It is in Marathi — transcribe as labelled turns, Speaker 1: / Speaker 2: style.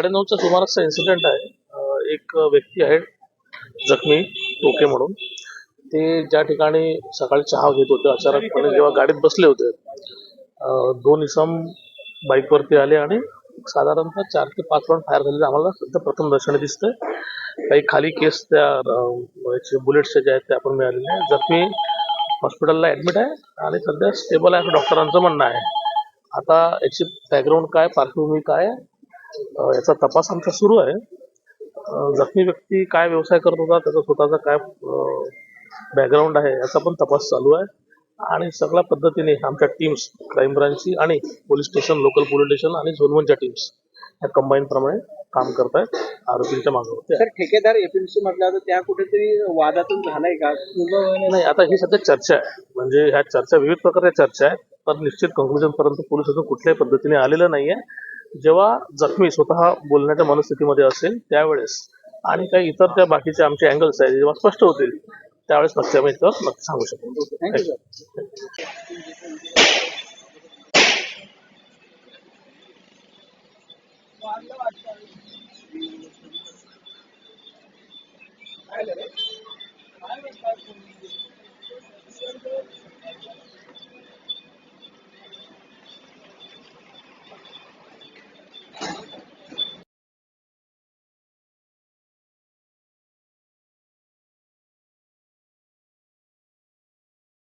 Speaker 1: साडेनऊच्या सुमारासचा इन्सिडेंट आहे. एक व्यक्ती आहे जखमी टोके म्हणून. ते ज्या ठिकाणी सकाळी चहा घेत होते अचानकपणे जेव्हा गाडीत बसले होते दोन इसम बाईकवरती आले आणि साधारणतः चार ते पाच राऊंड फायर झालेले आम्हाला सध्या प्रथम दर्शनी दिसतंय. काही खाली केस त्या बुलेट्सचे जे आहेत ते आपण मिळालेले आहे जखमी हॉस्पिटलला ॲडमिट आहे आणि सध्या स्टेबल आहे असं डॉक्टरांचं म्हणणं आहे. आता याची बॅकग्राऊंड काय पार्श्वभूमी काय याचा तपास आमचा सुरू आहे. जखमी व्यक्ती काय व्यवसाय करत होता त्याचा स्वतःचा काय बॅकग्राऊंड आहे याचा पण तपास चालू आहे. आणि सगळ्या पद्धतीने आमच्या टीम्स क्राईम ब्रांचची आणि police station local police station आणि झोनवनच्या टीम्स या कंबाईन प्रमाणे काम करतायत आरोपींच्या मागे
Speaker 2: सर ठेकेदार एपीएमसी मधला तर त्या कुठेतरी वादातून झालाय का?
Speaker 1: नाही आता ही सध्या चर्चा आहे. म्हणजे ह्या चर्चा विविध प्रकारच्या चर्चा आहेत पण निश्चित कंक्लुजन पर्यंत पोलीस अजून कुठल्याही पद्धतीने आलेलं नाहीये. जेव्हा जखमी स्वतः बोलण्याच्या मनस्थितीमध्ये असेल त्यावेळेस आणि काही इतर त्या बाकीचे आमचे अँगल्स आहेत जेव्हा स्पष्ट होतील त्यावेळेस नक्की आम्ही इथं नक्की सांगू शकतो.
Speaker 2: थँक्यू